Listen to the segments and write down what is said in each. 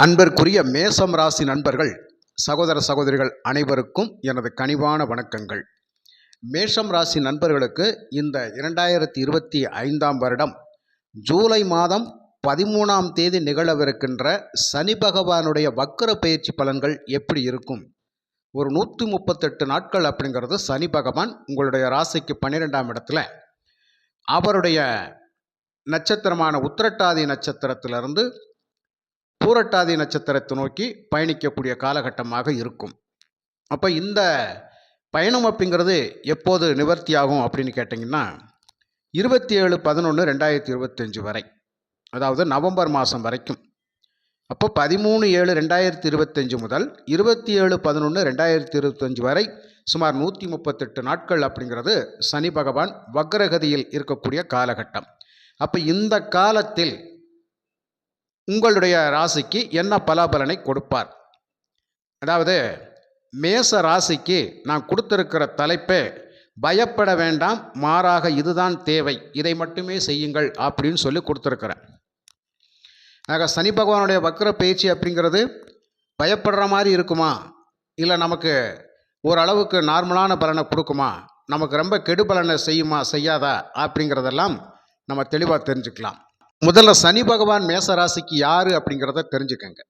அன்பர்க்குரிய மேசம் ராசி நண்பர்கள் சகோதர சகோதரிகள் அனைவருக்கும் எனது கனிவான வணக்கங்கள். மேஷம் ராசி நண்பர்களுக்கு இந்த இரண்டாயிரத்தி இருபத்தி ஐந்தாம் வருடம் ஜூலை மாதம் பதிமூணாம் தேதி நிகழவிருக்கின்ற சனி பகவானுடைய வக்கர பயிற்சி பலன்கள் எப்படி இருக்கும்? ஒரு நூற்றி முப்பத்தெட்டு நாட்கள் அப்படிங்கிறது சனி பகவான் உங்களுடைய ராசிக்கு பன்னிரெண்டாம் இடத்துல. அவருடைய நட்சத்திரமான உத்திரட்டாதி நட்சத்திரத்திலிருந்து பூரட்டாதி நட்சத்திரத்தை நோக்கி பயணிக்கக்கூடிய காலகட்டமாக இருக்கும். அப்போ இந்த பயணம் அப்படிங்கிறது எப்போது நிவர்த்தியாகும் அப்படின்னு கேட்டிங்கன்னா இருபத்தி ஏழு பதினொன்று ரெண்டாயிரத்தி இருபத்தஞ்சு வரை. அதாவது நவம்பர் மாதம் வரைக்கும். அப்போ பதிமூணு ஏழு ரெண்டாயிரத்தி இருபத்தஞ்சு முதல் இருபத்தி ஏழு பதினொன்று ரெண்டாயிரத்தி இருபத்தஞ்சு வரை சுமார் நூற்றி முப்பத்தெட்டு நாட்கள் அப்படிங்கிறது சனி பகவான் வக்ரகதியில் இருக்கக்கூடிய காலகட்டம். அப்போ இந்த காலத்தில் உங்களுடைய ராசிக்கு என்ன பலாபலனை கொடுப்பார்? அதாவது மேச ராசிக்கு நான் கொடுத்துருக்கிற தலைப்பே பயப்பட வேண்டாம் மாறாக இதுதான் தேவை இதை மட்டுமே செய்யுங்கள் அப்படின்னு சொல்லி கொடுத்துருக்குறேன். ஆக சனி பகவானுடைய வக்கர பயிற்சி அப்படிங்கிறது பயப்படுற மாதிரி இருக்குமா? இல்லை நமக்கு ஓரளவுக்கு நார்மலான பலனை கொடுக்குமா? நமக்கு ரொம்ப கெடு பலனை செய்யுமா செய்யாதா? அப்படிங்கிறதெல்லாம் நம்ம தெளிவாக தெரிஞ்சுக்கலாம். முதல்ல சனி பகவான் மேச ராசிக்கு யார் அப்படிங்கிறத தெரிஞ்சுக்கங்க.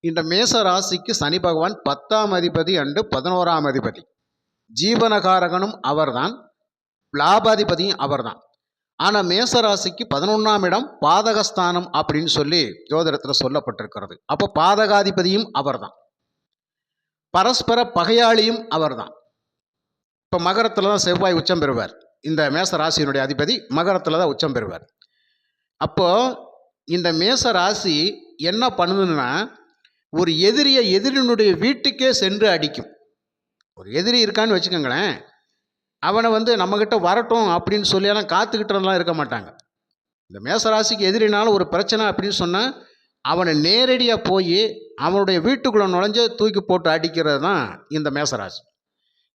இந்த மேச ராசிக்கு சனி பகவான் பத்தாம் அதிபதி அண்டு பதினோராம் அதிபதி. ஜீவனகாரகனும் அவர்தான். லாபாதிபதியும் அவர்தான். ஆனால் மேச ராசிக்கு பதினொன்றாம் இடம் பாதகஸ்தானம் அப்படின்னு சொல்லி ஜோதிடத்தில் சொல்லப்பட்டிருக்கிறது. அப்போ பாதகாதிபதியும் அவர்தான். பரஸ்பர பகையாளியும் அவர்தான். இப்போ மகரத்தில் தான் செவ்வாய் உச்சம் பெறுவார். இந்த மேச ராசியினுடைய அதிபதி மகரத்தில் தான் உச்சம் பெறுவார். அப்போது இந்த மேச ராசி என்ன பண்ணுதுன்னா ஒரு எதிரியை எதிரினுடைய வீட்டுக்கே சென்று அடிக்கும். ஒரு எதிரி இருக்கான்னு வச்சுக்கோங்களேன். அவனை வந்து நம்மக்கிட்ட வரட்டும் அப்படின்னு சொல்லியெல்லாம் காத்துக்கிட்டலாம் இருக்க மாட்டாங்க. இந்த மேச ராசிக்கு எதிரினாலும் ஒரு பிரச்சனை அப்படின்னு சொன்னால் அவனை நேரடியாக போய் அவனுடைய வீட்டுக்குள்ளே நுழைஞ்சு தூக்கி போட்டு அடிக்கிறது தான் இந்த மேசராசி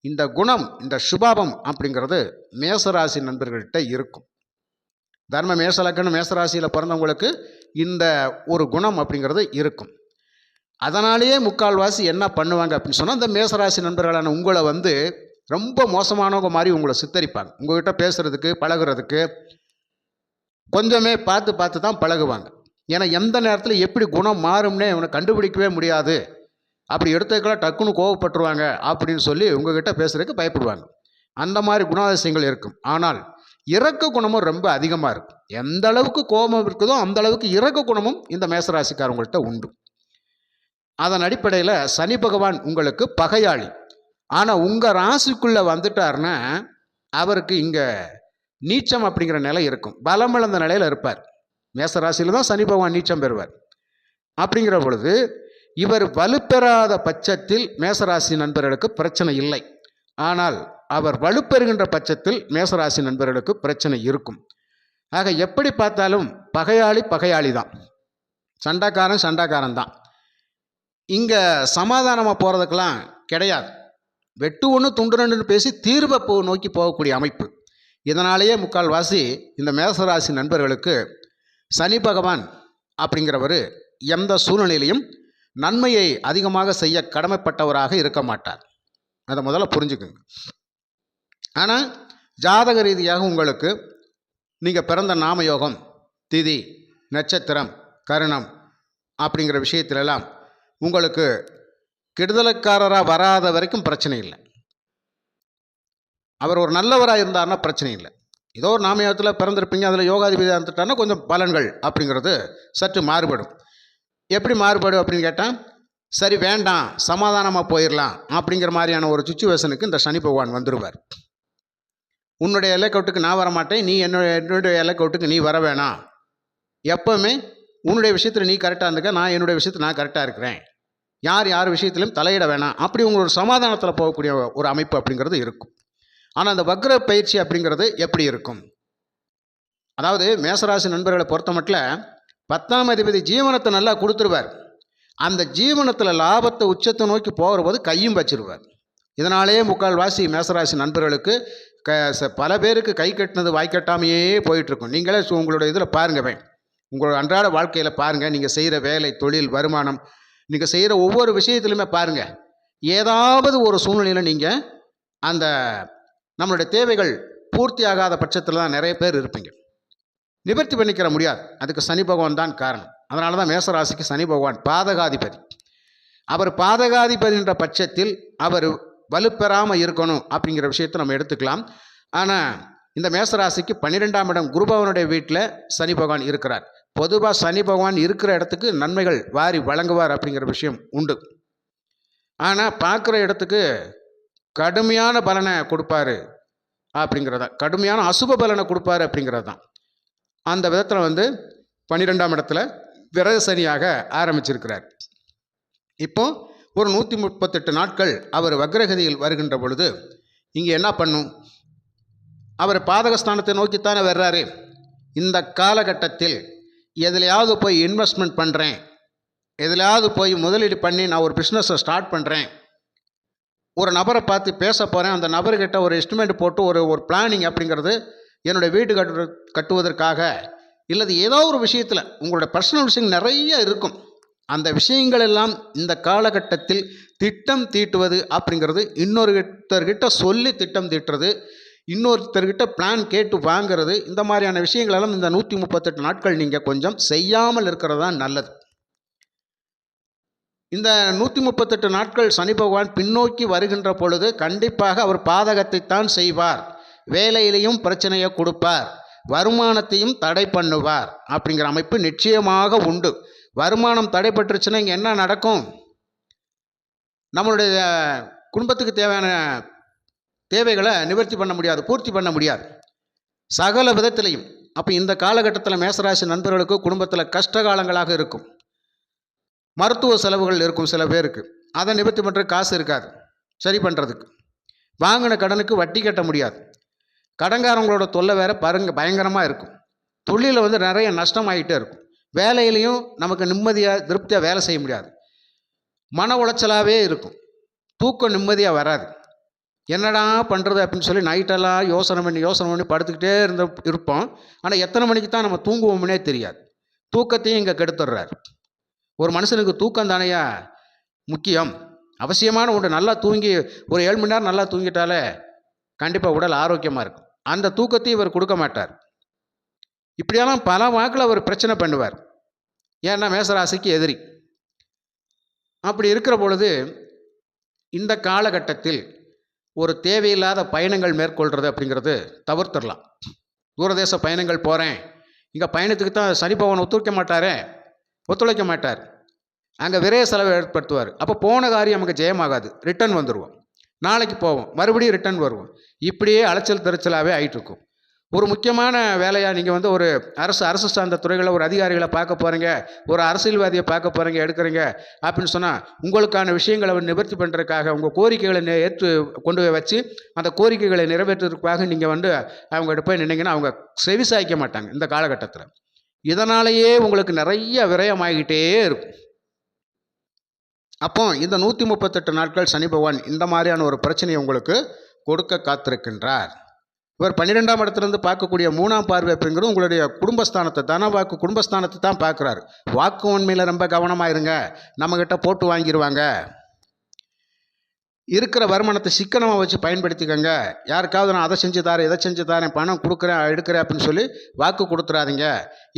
இந்த குணம் இந்த சுபாவம் அப்படிங்கிறது மேசராசி நண்பர்கள்கிட்ட இருக்கும். தர்ம மேசலக்கணம் மேசராசியில் பிறந்தவங்களுக்கு இந்த ஒரு குணம் அப்படிங்கிறது இருக்கும். அதனாலேயே முக்கால்வாசி என்ன பண்ணுவாங்க அப்படின்னு சொன்னால் இந்த மேசராசி நண்பர்களான உங்களை வந்து ரொம்ப மோசமானவங்க மாதிரி உங்களை சித்தரிப்பாங்க. உங்கள்கிட்ட பேசுகிறதுக்கு பழகுறதுக்கு கொஞ்சமே பார்த்து பார்த்து தான் பழகுவாங்க. ஏன்னா எந்த நேரத்தில் எப்படி குணம் மாறும்னே இவனை கண்டுபிடிக்கவே முடியாது. அப்படி எடுத்துக்கலாம் டக்குன்னு கோவப்பட்டுருவாங்க அப்படின்னு சொல்லி உங்ககிட்ட பேசுகிறதுக்கு பயப்படுவாங்க. அந்த மாதிரி குணாதிசயங்கள் இருக்கும். ஆனால் இறக்க குணமும் ரொம்ப அதிகமாக இருக்கும் எந்த அளவுக்கு கோபம் இருக்குதோ அந்த அளவுக்கு இறக்க குணமும் இந்த மேசராசிக்காரங்கள்ட்ட உண்டு. அதன் அடிப்படையில் சனி பகவான் உங்களுக்கு பகையாளி. ஆனால் உங்கள் ராசிக்குள்ளே வந்துட்டார்னா அவருக்கு இங்கே நீச்சம் அப்படிங்கிற நிலை இருக்கும். பலம் இழந்த நிலையில் இருப்பார். மேச ராசியில் தான் சனி பகவான் நீச்சம் பெறுவார். அப்படிங்கிற பொழுது இவர் வலுப்பெறாத பட்சத்தில் மேசராசி நண்பர்களுக்கு பிரச்சனை இல்லை. ஆனால் அவர் வலுப்பெறுகின்ற பட்சத்தில் மேசராசி நண்பர்களுக்கு பிரச்சனை இருக்கும். ஆக எப்படி பார்த்தாலும் பகையாளி பகையாளி தான் சண்டைக்காரன் சண்டைக்காரன் தான் இங்கே சமாதானமாக போகிறதுக்கெல்லாம் கிடையாது. வெட்டு ஒன்று துண்டு ரெண்டுன்னு பேசி தீர்வை போ நோக்கி போகக்கூடிய அமைப்பு. இதனாலேயே முக்கால்வாசி இந்த மேசராசி நண்பர்களுக்கு சனி பகவான் அப்படிங்கிறவர் எந்த சூழ்நிலையிலையும் நன்மையை அதிகமாக செய்ய கடமைப்பட்டவராக இருக்க மாட்டார். அதை முதல்ல புரிஞ்சுக்குங்க. ஆனால் ஜாதக ரீதியாக உங்களுக்கு நீங்கள் பிறந்த நாமயோகம் திதி நட்சத்திரம் கருணம் அப்படிங்கிற விஷயத்திலெல்லாம் உங்களுக்கு கெடுதலக்காரராக வராத வரைக்கும் பிரச்சனை இல்லை. அவர் ஒரு நல்லவராக இருந்தார்னா பிரச்சனை இல்லை. ஏதோ ஒரு நாமயத்தில் பிறந்திருப்பீங்க அதில் யோகாதிபதியாக இருந்துட்டான்னா கொஞ்சம் பலன்கள் அப்படிங்கிறது சற்று மாறுபடும். எப்படி மாறுபடும் அப்படின்னு கேட்டால் சரி வேண்டாம் சமாதானமாக போயிடலாம் அப்படிங்கிற மாதிரியான ஒரு சுச்சுவேஷனுக்கு இந்த சனி பகவான் வந்துடுவார் உன்னுடைய எல்லைக்கோட்டுக்கு நான் வரமாட்டேன் நீ என்னுடைய என்னுடைய எல்லைக்கோட்டுக்கு நீ வர வேணாம். எப்போவுமே உன்னுடைய விஷயத்தில் நீ கரெக்டாக இருந்துக்க நான் என்னுடைய விஷயத்தில் நான் கரெக்டாக இருக்கிறேன். யார் யார் விஷயத்திலும் தலையிட வேணாம். அப்படி உங்களோட சமாதானத்தில் போகக்கூடிய ஒரு அமைப்பு அப்படிங்கிறது இருக்கும். ஆனால் அந்த வக்ர பயிற்சி அப்படிங்கிறது எப்படி இருக்கும்? அதாவது மேசராசி நண்பர்களை பொறுத்த மட்டும் பத்தாம் அதிபதி ஜீவனத்தை நல்லா கொடுத்துருவார். அந்த ஜீவனத்தில் லாபத்தை உச்சத்தை நோக்கி போகிற போது கையும் வச்சிருவார். இதனாலேயே முக்கால்வாசி மேசராசி நண்பர்களுக்கு க ச- பல பேருக்கு கை கட்டினது வாய் கட்டாமையே போயிட்டுருக்கும். நீங்களே உங்களுடைய இதில் பாருங்க வே. உங்கள் அன்றாட வாழ்க்கையில் பாருங்கள் நீங்கள் செய்கிற வேலை தொழில் வருமானம் நீங்கள் செய்கிற ஒவ்வொரு விஷயத்துலையுமே பாருங்கள் ஏதாவது ஒரு சூழ்நிலையில் நீங்கள் அந்த நம்மளுடைய தேவைகள் பூர்த்தி ஆகாத பட்சத்தில் தான் நிறைய பேர் இருப்பீங்க. நிவர்த்தி பண்ணிக்கிற முடியாது. அதுக்கு சனி பகவான் தான் காரணம். அதனால தான் மேசராசிக்கு சனி பகவான் பாதகாதிபதி. அவர் பாதகாதிபதின்ற பட்சத்தில் அவர் வலுப்பெறாமல் இருக்கணும் அப்படிங்கிற விஷயத்தை நம்ம எடுத்துக்கலாம். ஆனால் இந்த மேசராசிக்கு பன்னிரெண்டாம் இடம் குருபவனுடைய வீட்டில் சனி பகவான் இருக்கிறார். பொதுவாக சனி பகவான் இருக்கிற இடத்துக்கு நன்மைகள் வாரி வழங்குவார் அப்படிங்கிற விஷயம் உண்டு. ஆனால் பார்க்குற இடத்துக்கு கடுமையான பலனை கொடுப்பாரு அப்படிங்கிறதா கடுமையான அசுப பலனை கொடுப்பாரு அப்படிங்கிறது தான். அந்த விதத்தில் வந்து பன்னிரெண்டாம் இடத்துல விரத சனியாக ஆரம்பிச்சிருக்கிறார். இப்போது ஒரு நூற்றி முப்பத்தெட்டு நாட்கள் அவர் வக்ரகதியில் வருகின்ற பொழுது இங்கே என்ன பண்ணும்? அவர் பாதகஸ்தானத்தை நோக்கித்தானே வர்றாரு. இந்த காலகட்டத்தில் எதுலையாவது போய் இன்வெஸ்ட்மெண்ட் பண்ணுறேன் எதுலையாவது போய் முதலீடு பண்ணி நான் ஒரு பிஸ்னஸை ஸ்டார்ட் பண்ணுறேன் ஒரு நபரை பார்த்து பேச போகிறேன் அந்த நபர்கிட்ட ஒரு எஸ்டிமேட் போட்டு ஒரு ஒரு பிளானிங் அப்படிங்கிறது என்னுடைய வீடு கட்டு கட்டுவதற்காக இல்லது ஏதோ ஒரு விஷயத்தில் உங்களோட பர்சனல் விஷயம் நிறைய இருக்கும். அந்த விஷயங்கள் எல்லாம் இந்த காலகட்டத்தில் திட்டம் தீட்டுவது அப்படிங்கிறது இன்னொருத்தர்கிட்ட சொல்லி திட்டம் தீட்டுறது இன்னொருத்தர்கிட்ட பிளான் கேட்டு வாங்குறது இந்த மாதிரியான விஷயங்களெல்லாம் இந்த நூற்றி முப்பத்தெட்டு நாட்கள் நீங்கள் கொஞ்சம் செய்யாமல் இருக்கிறது தான் நல்லது. இந்த நூற்றி முப்பத்தெட்டு நாட்கள் சனி பகவான் பின்னோக்கி வருகின்ற பொழுது கண்டிப்பாக அவர் பாதகத்தைத்தான் செய்வார். வேலையிலையும் பிரச்சனையை கொடுப்பார். வருமானத்தையும் தடை பண்ணுவார் அப்படிங்கிற அமைப்பு நிச்சயமாக உண்டு. வருமானம் தடைப்பட்டுருச்சுன்னா இங்கே என்ன நடக்கும்? நம்மளுடைய குடும்பத்துக்கு தேவையான தேவைகளை நிவர்த்தி பண்ண முடியாது பூர்த்தி பண்ண முடியாது. சகல விதத்திலையும். அப்போ இந்த காலகட்டத்தில் மேசராசி நண்பர்களுக்கு குடும்பத்தில் கஷ்ட காலங்களாக இருக்கும். மருத்துவ செலவுகள் இருக்கும் சில பேருக்கு. அதை நிவர்த்தி பண்ணுற காசு இருக்காது சரி பண்ணுறதுக்கு வாங்கின கடனுக்கு வட்டி கட்ட முடியாது. கடன்காரங்களோட தொல்லை வேற பருங்க பயங்கரமாக இருக்கும். தொழிலில் வந்து நிறைய நஷ்டமாயிட்டே இருக்கும். வேலையிலையும் நமக்கு நிம்மதியாக திருப்தியாக வேலை செய்ய முடியாது. மன உளைச்சலாகவே இருக்கும். தூக்கம் நிம்மதியாக வராது. என்னடா பண்ணுறது அப்படின்னு சொல்லி நைட்டெல்லாம் யோசனை பண்ணி யோசனை பண்ணி படுத்துக்கிட்டே இருந்த இருப்போம். ஆனால் எத்தனை மணிக்கு தான் நம்ம தூங்குவோம்னே தெரியாது. தூக்கத்தையும் இங்கே கெடுத்துடுறாரு. ஒரு மனுஷனுக்கு தூக்கம் தானையா? முக்கியம். அவசியமான ஒன்று நல்லா தூங்கி ஒரு ஏழு மணி நேரம் நல்லா தூங்கிட்டாலே கண்டிப்பாக உடல் ஆரோக்கியமாக இருக்கும். அந்த தூக்கத்தையும் இவர் கொடுக்க மாட்டார். இப்படியெல்லாம் பல வாக்கில் அவர் பிரச்சனை பண்ணுவார். ஏன்னா மேசராசிக்கு எதிரி. அப்படி இருக்கிற பொழுது இந்த காலகட்டத்தில் ஒரு தேவையில்லாத பயணங்கள் மேற்கொள்கிறது அப்படிங்கிறது தவிர்த்துடலாம். தூரதேச பயணங்கள் போகிறேன் இங்கே பயணத்துக்கு தான் சனி பகவான் ஒத்துழைக்க மாட்டாரே. ஒத்துழைக்க மாட்டார். அங்கே விரைய செலவை ஏற்படுத்துவார். அப்போ போன காரியம் நமக்கு ஜெயமாகாது. ரிட்டர்ன் வந்துடுவோம் நாளைக்கு போவோம். மறுபடியும் ரிட்டர்ன் வருவோம். இப்படியே அலைச்சல் திருச்சலாகவே ஆகிட்டுருக்கும் ஒரு முக்கியமான வேலையாக நீங்கள் வந்து ஒரு அரசு அரசு சார்ந்த துறைகளை ஒரு அதிகாரிகளை பார்க்க போகிறீங்க ஒரு அரசியல்வாதியை பார்க்க போகிறீங்க எடுக்கிறீங்க அப்படின்னு சொன்னால் உங்களுக்கான விஷயங்களை நிவர்த்தி பண்ணுறதுக்காக உங்கள் கோரிக்கைகளை நே- ஏற்று கொண்டு போய் வச்சு அந்த கோரிக்கைகளை நிறைவேற்றுறதுக்காக நீங்கள் வந்து அவங்ககிட்ட போய் நின்னீங்கன்னா அவங்க செவி சாய்க்க மாட்டாங்க இந்த காலகட்டத்தில். இதனாலேயே உங்களுக்கு நிறைய விரயமாகிட்டே இருக்கும். அப்போ இந்த நூற்றி முப்பத்தெட்டு நாட்கள் சனி பகவான் இந்த மாதிரியான ஒரு பிரச்சனையை உங்களுக்கு கொடுக்க காத்திருக்கின்றார். இவர் பன்னிரெண்டாம் இடத்துலேருந்து பார்க்கக்கூடிய மூணாம் பார்வை அப்படிங்கிறது உங்களுடைய குடும்பஸ்தானத்தை தன வாக்கு குடும்பஸ்தானத்தை தான் பார்க்குறாரு. வாக்கு உண்மையில் ரொம்ப கவனமாக இருங்க. நம்மக்கிட்ட போட்டு வாங்கிடுவாங்க இருக்கிற வருமானத்தை சிக்கனமாக வச்சு பயன்படுத்திக்கோங்க. யாருக்காவது நான் அதை செஞ்சு தரேன் இதை செஞ்சு தரேன் பணம் கொடுக்குறேன் எடுக்கிறேன் அப்படின்னு சொல்லி வாக்கு கொடுத்துறாதீங்க.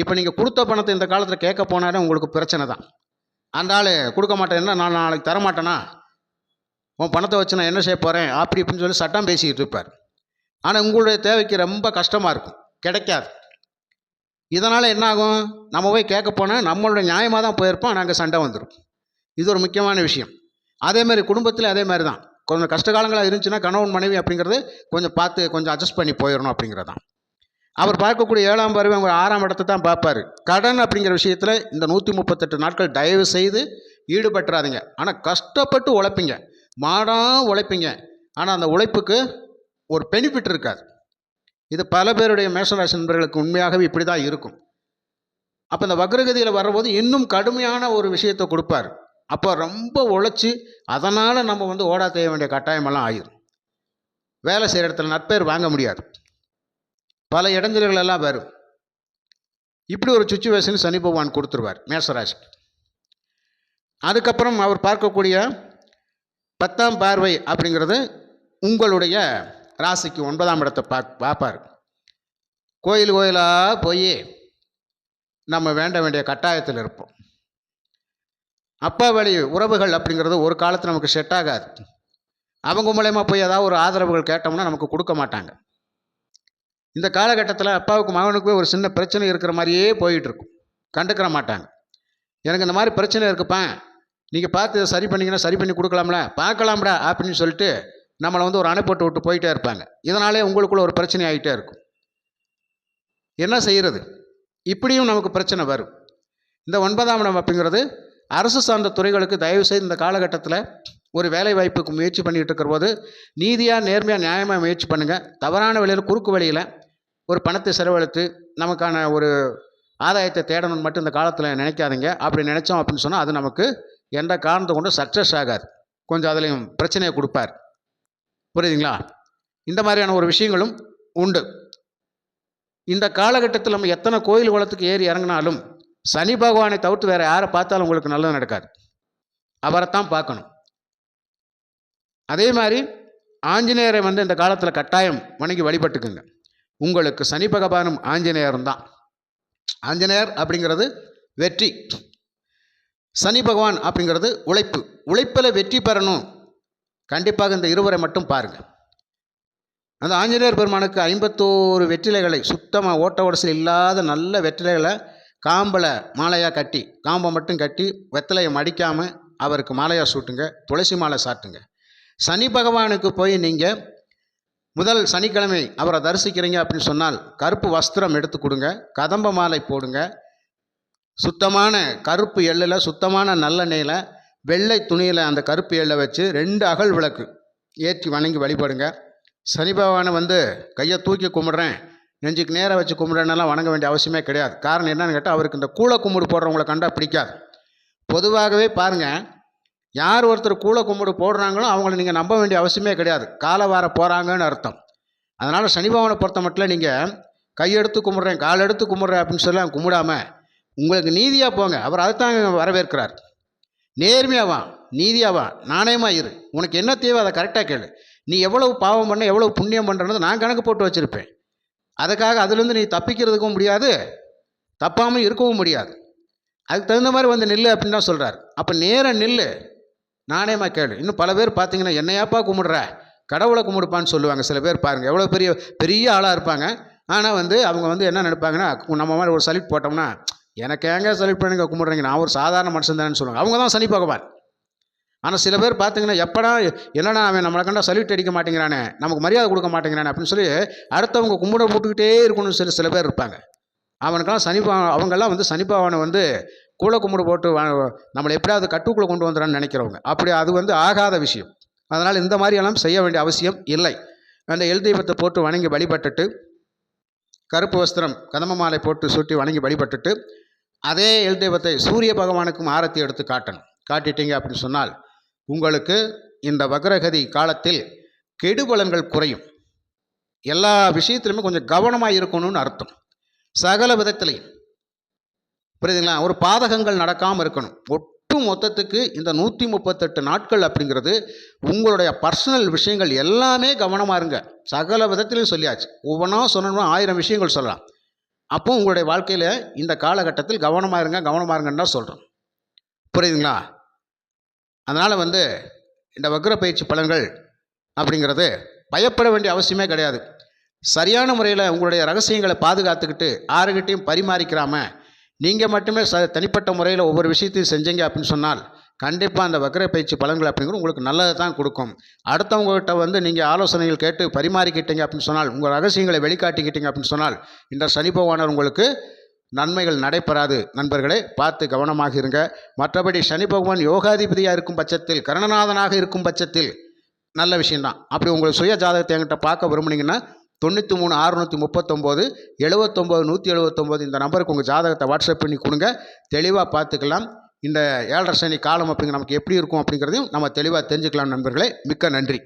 இப்போ நீங்கள் கொடுத்த பணத்தை இந்த காலத்தில் கேட்க போனாலே உங்களுக்கு பிரச்சனை தான். அந்த ஆள் கொடுக்க மாட்டேன்னா நான் நாளைக்கு தர மாட்டேனா உன் பணத்தை வச்சு நான் என்ன செய்ய போகிறேன் அப்படி இப்படின்னு சொல்லி சட்டம் பேசிக்கிட்டு இருப்பார். ஆனால் உங்களுடைய தேவைக்கு ரொம்ப கஷ்டமாக இருக்கும். கிடைக்காது. இதனால் என்ன ஆகும் நம்ம போய் கேட்க போனால் நம்மளோட நியாயமாக தான் போயிருப்போம். நாங்கள் சண்டை வந்துடும் இது ஒரு முக்கியமான விஷயம். அதே மாதிரி குடும்பத்தில் அதே மாதிரி தான். கொஞ்சம் கஷ்ட காலங்களாக இருந்துச்சுன்னா கணவன் மனைவி அப்படிங்கிறது கொஞ்சம் பார்த்து கொஞ்சம் அட்ஜஸ்ட் பண்ணி போயிடணும் அப்படிங்கிறது தான் அவர் பார்க்கக்கூடிய ஏழாம் பருவம் அவங்க ஆறாம் இடத்தை தான் பார்ப்பார். கடன் அப்படிங்கிற விஷயத்தில் இந்த நூற்றி முப்பத்தெட்டு நாட்கள் தயவு செய்து ஈடுபட்டுறாதீங்க. ஆனால் கஷ்டப்பட்டு உழைப்பீங்க. மாடாக உழைப்பீங்க. ஆனால் அந்த உழைப்புக்கு ஒரு பெனிஃபிட் இருக்காது. இது பல பேருடைய மேஷராசி நண்பர்களுக்கு உண்மையாகவே இப்படி தான் இருக்கும். அப்போ இந்த வக்ரகதியில் வரும்போது இன்னும் கடுமையான ஒரு விஷயத்தை கொடுப்பார். அப்போ ரொம்ப உழைச்சி அதனால் நம்ம வந்து ஓடா செய்ய வேண்டிய கட்டாயமெல்லாம் ஆயிரும். வேலை செய்கிற இடத்துல நட்பேர் வாங்க முடியாது. பல இடைஞ்சல்கள் எல்லாம் வரும். இப்படி ஒரு சுச்சுவேஷன் சனி பகவான் கொடுத்துருவார் மேசராசிக்கு அதுக்கப்புறம் அவர் பார்க்கக்கூடிய பத்தாம் பார்வை அப்படிங்கிறது உங்களுடைய ராசிக்கு ஒன்பதாம் இடத்தை பா பார்ப்பார். கோயில் கோயிலாக போய் நம்ம வேண்ட வேண்டிய கட்டாயத்தில் இருப்போம். அப்பா வழி உறவுகள் அப்படிங்கிறது ஒரு காலத்தில் நமக்கு செட் ஆகாது. அவங்க மூலயமா போய் ஏதாவது ஒரு ஆதரவுகள் கேட்டோம்னா நமக்கு கொடுக்க மாட்டாங்க. இந்த காலகட்டத்தில் அப்பாவுக்கு மகனுக்கு ஒரு சின்ன பிரச்சனை இருக்கிற மாதிரியே போயிட்டுருக்கும் கண்டுக்கிற மாட்டாங்க. எனக்கு இந்த மாதிரி பிரச்சனை இருக்குப்பா. நீங்கள் பார்த்து சரி பண்ணிங்கன்னா சரி பண்ணி கொடுக்கலாம்ல. பார்க்கலாம்டா அப்படின்னு சொல்லிட்டு நம்மளை வந்து ஒரு அணைப்பட்டு விட்டு போயிட்டே இருப்பாங்க. இதனாலே உங்களுக்குள்ள ஒரு பிரச்சனை ஆகிட்டே இருக்கும். என்ன செய்கிறது இப்படியும் நமக்கு பிரச்சனை வரும். இந்த ஒன்பதாம் இடம் அப்படிங்கிறது அரசு சார்ந்த துறைகளுக்கு தயவு செய்து இந்த காலகட்டத்தில் ஒரு வேலை வாய்ப்புக்கு முயற்சி பண்ணிகிட்டு இருக்கிற போது நீதியாக நேர்மையாக நியாயமாக முயற்சி பண்ணுங்கள் தவறான வழியில் குறுக்கு வழியில் ஒரு பணத்தை செலவழித்து நமக்கான ஒரு ஆதாயத்தை தேடணும்னு மட்டும் இந்த காலத்தில் நினைக்காதீங்க. அப்படி நினச்சோம் அப்படின்னு சொன்னால் அது நமக்கு எந்த காரணத்தை கொண்டு சக்ஸஸ் ஆகாது. கொஞ்சம் அதுலேயும் பிரச்சனையை கொடுப்பார். புரியுதுங்களா? இந்த மாதிரியான ஒரு விஷயங்களும் உண்டு. இந்த காலகட்டத்தில் நம்ம எத்தனை கோயில் குளத்துக்கு ஏறி இறங்கினாலும் சனி பகவானை தவிர்த்து வேறு யாரை பார்த்தாலும் உங்களுக்கு நல்லது நடக்காது. அவரைத்தான் பார்க்கணும். அதே மாதிரி ஆஞ்சநேயரை வந்து இந்த காலத்தில் கட்டாயம் வணங்கி வழிபட்டுக்குங்க. உங்களுக்கு சனி பகவானும் ஆஞ்சநேயரும் தான். ஆஞ்சநேயர் அப்படிங்கிறது வெற்றி. சனி பகவான் அப்படிங்கிறது உழைப்பு. உழைப்பில் வெற்றி பெறணும். கண்டிப்பாக இந்த இருவரை மட்டும் பாருங்கள் அந்த ஆஞ்சநேயர் பெருமானுக்கு ஐம்பத்தோரு வெற்றிலைகளை சுத்தமாக ஓட்ட உடசல் இல்லாத நல்ல வெற்றிலைகளை காம்பில் மாலையாக கட்டி காம்பை மட்டும் கட்டி வெத்தலையை மடிக்காமல் அவருக்கு மாலையாக சூட்டுங்க துளசி மாலை சாட்டுங்க. சனி பகவானுக்கு போய் நீங்கள் முதல் சனிக்கிழமை அவரை தரிசிக்கிறீங்க அப்படின்னு சொன்னால் கருப்பு வஸ்திரம் எடுத்து கொடுங்க கதம்ப மாலை போடுங்க. சுத்தமான கருப்பு எள்ளில் சுத்தமான நல்லெண்ணெயில் வெள்ளை துணியில் அந்த கருப்பு எல்லை வச்சு ரெண்டு அகல் விளக்கு ஏற்றி வணங்கி வழிபடுங்க. சனி பகவானை வந்து கையை தூக்கி கும்பிட்றேன். நெஞ்சுக்கு நேராக வச்சு கும்பிட்றேன்னெல்லாம் வணங்க வேண்டிய அவசியமே கிடையாது. காரணம் என்னன்னு கேட்டால் அவருக்கு இந்த கூளை கும்பிடு போடுறவங்கள கண்டா பிடிக்காது. பொதுவாகவே பாருங்கள் யார் ஒருத்தர் கூளை கும்பிடு போடுறாங்களோ அவங்கள நீங்கள் நம்ப வேண்டிய அவசியமே கிடையாது. காலை வார போகிறாங்கன்னு அர்த்தம். அதனால் சனி பகவானை பொறுத்த மட்டும் நீங்கள் கையெடுத்து கும்பிட்றேன் கால் எடுத்து கும்பிட்றேன் அப்படின்னு சொல்லி கும்பிடாமல் உங்களுக்கு நீதியாக போங்க. அவர் அதுதாங்க வரவேற்கிறார். நேர்மையாக வா நீதியாக வா நாணயமாக இரு. உனக்கு என்ன தேவை அதை கரெக்டாக கேளு. நீ எவ்வளவு பாவம் பண்ண எவ்வளவு புண்ணியம் பண்ணுறது நான் கணக்கு போட்டு வச்சுருப்பேன். அதுக்காக அதுலேருந்து நீ தப்பிக்கிறதுக்கும் முடியாது. தப்பாமல் இருக்கவும் முடியாது. அதுக்கு தகுந்த மாதிரி வந்து நில்லு அப்படின்னு தான் சொல்கிறார் அப்போ நேராக நில்லு. நாணயமாக கேளு. இன்னும் பல பேர் பார்த்தீங்கன்னா என்னையாப்பா கும்பிடுற? கடவுளை கும்பிடுப்பான்னு சொல்லுவாங்க. சில பேர் பாருங்கள் எவ்வளோ பெரிய பெரிய ஆளாக இருப்பாங்க. ஆனால் வந்து அவங்க வந்து என்ன நினைப்பாங்கன்னா நம்ம மாதிரி ஒரு சலிட் போட்டோம்னா எனக்கு ஏங்க சலிட் பண்ணுங்க கும்பிட்றீங்க? நான் ஒரு சாதாரண மனுஷன் தானேன்னு சொல்லுவாங்க. அவங்க தான் சனி பகவான். ஆனால் சில பேர் பார்த்தீங்கன்னா எப்படா என்னடா அவன் நம்மளை கண்டா சல்யூட் அடிக்க மாட்டேங்கிறானே நமக்கு மரியாதை கொடுக்க மாட்டேங்கிறானே அப்படின்னு சொல்லி அடுத்தவங்க கும்பிட போட்டுக்கிட்டே இருக்கணும்னு சொல்லி சில பேர் இருப்பாங்க. அவனுக்கெல்லாம் சனி அவங்கெல்லாம் வந்து சனி பகவானை வந்து கூளை கும்பிடு போட்டு வா- நம்மளை எப்படியாவது கட்டுக்குள்ளே கொண்டு வந்துடான்னு நினைக்கிறவங்க. அப்படி அது வந்து ஆகாத விஷயம். அதனால் இந்த மாதிரியெல்லாம் செய்ய வேண்டிய அவசியம் இல்லை. அந்த எல் தெய்வத்தை போட்டு வணங்கி வழிபட்டுட்டு கருப்பு வஸ்திரம் கதம மாலை போட்டு சுட்டி வணங்கி வழிபட்டுட்டு அதே எல் தெய்வத்தை சூரிய பகவானுக்கும் ஆரத்தி எடுத்து காட்டணும். காட்டிட்டீங்க அப்படின்னு சொன்னால் உங்களுக்கு இந்த வக்ரகதி காலத்தில் கெடுபலன்கள் குறையும். எல்லா விஷயத்திலுமே கொஞ்சம் கவனமாக இருக்கணும்னு அர்த்தம். சகல விதத்திலையும். புரியுதுங்களா? ஒரு பாதகங்கள் நடக்காமல் இருக்கணும். ஒட்டு மொத்தத்துக்கு இந்த நூற்றி முப்பத்தெட்டு நாட்கள் அப்படிங்கிறது உங்களுடைய பர்சனல் விஷயங்கள் எல்லாமே கவனமாக இருங்க. சகல விதத்திலையும் சொல்லியாச்சு. ஒவ்வொன்றா சொன்னோம்னா ஆயிரம் விஷயங்கள் சொல்லலாம். அப்போ உங்களுடைய வாழ்க்கையில் இந்த காலகட்டத்தில் கவனமாக இருங்க கவனமாக இருங்கன்னு தான் சொல்கிறோம் புரியுதுங்களா? அதனால் வந்து இந்த வக்ர பயிற்சி பலன்கள் அப்படிங்கிறது பயப்பட வேண்டிய அவசியமே கிடையாது. சரியான முறையில் உங்களுடைய ரகசியங்களை பாதுகாத்துக்கிட்டு ஆறுகிட்டையும் பரிமாறிக்கிறாமல் நீங்கள் மட்டுமே ச தனிப்பட்ட முறையில் ஒவ்வொரு விஷயத்தையும் செஞ்சீங்க அப்படின்னு சொன்னால் கண்டிப்பாக அந்த வக்கர பயிற்சி பலன்கள் அப்படிங்கிறது உங்களுக்கு நல்லதை தான் கொடுக்கும். அடுத்தவங்ககிட்ட வந்து நீங்கள் ஆலோசனைகள் கேட்டு பரிமாறிக்கிட்டீங்க அப்படின்னு சொன்னால் உங்கள் ரகசியங்களை வெளிக்காட்டிக்கிட்டீங்க அப்படின்னு சொன்னால் இந்த சனி பகவானர் உங்களுக்கு நன்மைகள் நடைபெறாது. நண்பர்களே பார்த்து கவனமாக இருங்க. மற்றபடி சனி பகவான் யோகாதிபதியாக இருக்கும் பட்சத்தில் கருணநாதனாக இருக்கும் பட்சத்தில் நல்ல விஷயந்தான் அப்படி உங்கள் சுய ஜாதகத்தை என்கிட்ட பார்க்க விரும்புனீங்கன்னா தொண்ணூற்றி மூணு அறுநூற்றி முப்பத்தொம்போது எழுபத்தொம்போது நூற்றி எழுபத்தொம்போது இந்த நம்பருக்கு உங்கள் ஜாதகத்தை வாட்ஸ்அப் பண்ணி கொடுங்க. தெளிவாக பார்த்துக்கலாம். இந்த ஏழரை சனி காலம் அப்படிங்க நமக்கு எப்படி இருக்கும் அப்படிங்கிறதையும் நம்ம தெளிவாக தெரிஞ்சுக்கலாம் நண்பர்களே மிக்க நன்றி.